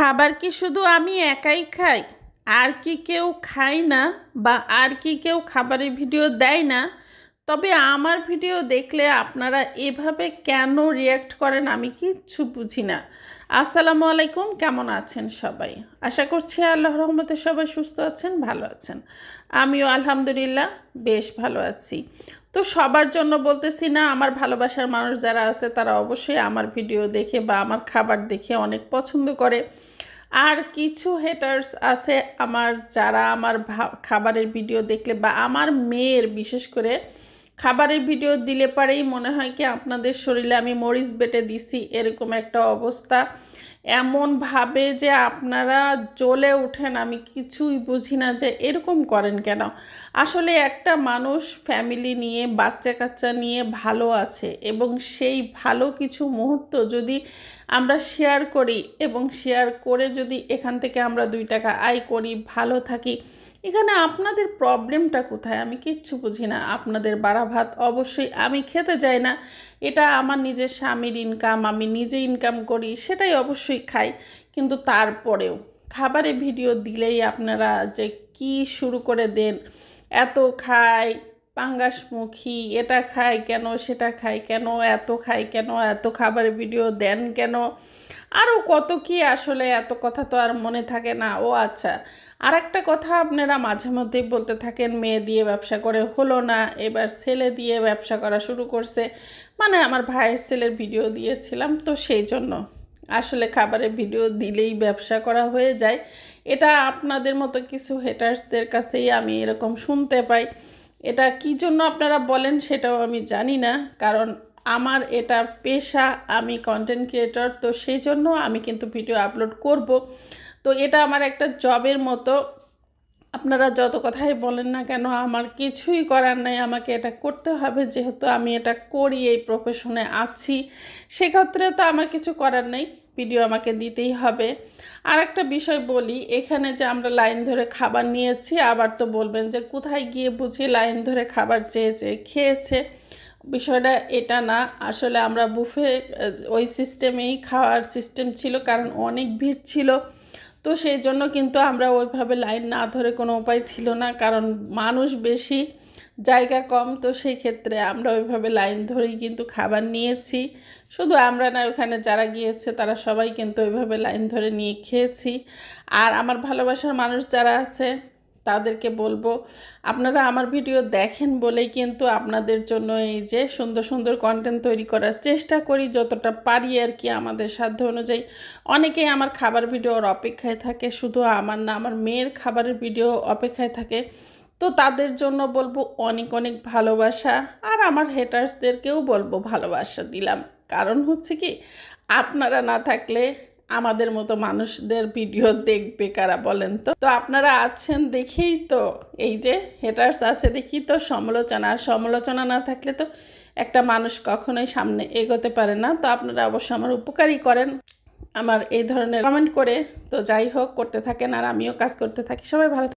খাবার কি শুধু আমি একাই খাই? আর কি কেউ খায় না? বা আর কি কেউ খাবারের ভিডিও দেয় না? তবে আমার ভিডিও দেখলে আপনারা এভাবে কেন রিয়্যাক্ট করেন আমি কিচ্ছু বুঝি না। আসসালামু আলাইকুম, কেমন আছেন সবাই? আশা করছি আল্লাহ রহমতে সবাই সুস্থ আছেন, ভালো আছেন। আমিও আলহামদুলিল্লাহ বেশ ভালো আছি। তো সবার জন্য বলতেছি না, আমার ভালোবাসার মানুষ যারা আছে তারা অবশ্যই আমার ভিডিও দেখে বা আমার খাবার দেখে অনেক পছন্দ করে। আর কিছু হেটার্স আছে আমার, যারা আমার খাবারের ভিডিও দেখলে বা আমার মেয়ের বিশেষ করে খাবারের ভিডিও দিলে পারেই মনে হয় কি আপনাদের শরীরে আমি মরিচ বেটে দিছি, এরকম একটা অবস্থা। এমনভাবে যে আপনারা জ্বলে ওঠেন, আমি কিছুই বুঝি না যে এরকম করেন কেন। আসলে একটা মানুষ ফ্যামিলি নিয়ে বাচ্চা কাচ্চা নিয়ে ভালো আছে এবং সেই ভালো কিছু মুহূর্ত যদি আমরা শেয়ার করি এবং শেয়ার করে যদি এখান থেকে আমরা দুই টাকা আয় করি, ভালো থাকি এখানে আপনাদের প্রবলেমটা কোথায়? আমি কিচ্ছু বুঝি না। আপনাদের বাড়া ভাত অবশ্যই আমি খেতে যাই না। এটা আমার নিজের স্বামীর ইনকাম আমি নিজে ইনকাম করি, সেটাই অবশ্যই খাই। কিন্তু তারপরেও খাবারে ভিডিও দিলেই আপনারা যে কি শুরু করে দেন, এত খাই পাঙ্গাসমুখী এটা খায় কেন, সেটা খায় কেন, এত খায় কেন, এত খাবারের ভিডিও দেন কেন? আরও কত কি আসলে, এত কথা তো আর মনে থাকে না। ও আচ্ছা আর একটা কথা আপনারা মাঝে মধ্যেই বলতে থাকেন, মেয়ে দিয়ে ব্যবসা করে হলো না, এবার ছেলে দিয়ে ব্যবসা করা শুরু করছে। মানে আমার ভাইয়ের ছেলের ভিডিও দিয়েছিলাম, তো সেই জন্য। আসলে খাবারের ভিডিও দিলেই ব্যবসা করা হয়ে যায়। এটা আপনাদের মতো কিছু হেটার্সদের কাছেই আমি এরকম শুনতে পাই। এটা কি জন্য আপনারা বলেন সেটাও আমি জানি না। কারণ আমার এটা পেশা, আমি কন্টেন্ট ক্রিয়েটর তো সেই জন্য আমি কিন্তু ভিডিও আপলোড করব। তো এটা আমার একটা জবের মতো। আপনারা যত কথাই বলেন না কেন, আমার কিছুই করার নাই। আমাকে এটা করতে হবে, যেহেতু আমি এটা করি, এই প্রফেশনে আছি। সেক্ষেত্রে তো আমার কিছু করার নেই। ভিডিও আমাকে দিতেই হবে। আর একটা বিষয় বলি, এখানে যে আমরা লাইন ধরে খাবার নিয়েছি, আবার তো বলবেন যে কোথায় গিয়ে বুঝি লাইন ধরে খাবার চেয়ে চেয়ে খেয়েছে। বিষয়টা এটা না, আসলে আমরা বুফে, ওই সিস্টেমেই খাওয়ার সিস্টেম ছিল, কারণ অনেক ভিড় ছিল। তো সেই জন্য কিন্তু আমরা ওইভাবে লাইন না ধরে কোনো উপায় ছিল না, কারণ মানুষ বেশি জায়গা কম, তো সেই ক্ষেত্রে আমরা ওইভাবে লাইন ধরেই কিন্তু খাবার নিয়েছি। শুধু আমরা না, ওখানে যারা গিয়েছে তারা সবাই কিন্তু ওইভাবে লাইন ধরে নিয়ে খেয়েছি। আর আমার ভালোবাসার মানুষ যারা আছে, তাদেরকে বলব, আপনারা আমার ভিডিও দেখেন বলেই কিন্তু আপনাদের জন্য এই যে সুন্দর সুন্দর কন্টেন্ট তৈরি করার চেষ্টা করি, যতটা পারি আর কি আমাদের সাধ্য অনুযায়ী। অনেকেই আমার খাবার ভিডিওর অপেক্ষায় থাকে, শুধু আমার না, আমার মেয়ের খাবারের ভিডিও অপেক্ষায় থাকে। তো তাদের জন্য বলব অনেক অনেক ভালোবাসা। আর আমার হেটার্সদেরকেও বলব ভালোবাসা দিলাম। কারণ হচ্ছে কি, আপনারা না থাকলে আমাদের মতো মানুষদের ভিডিও দেখবে কারা বলেন তো? তো আপনারা আছেন দেখেই তো, এই যে হেটার্স আছে দেখি তো, সমালোচনা। সমালোচনা না থাকলে তো একটা মানুষ কখনোই সামনে এগোতে পারে না। তো আপনারা অবশ্য আমার উপকারই করেন। আমার এই ধরনের কমেন্ট করে তো যাই হোক, করতে থাকেন আর আমিও কাজ করতে থাকি। সবাই ভালো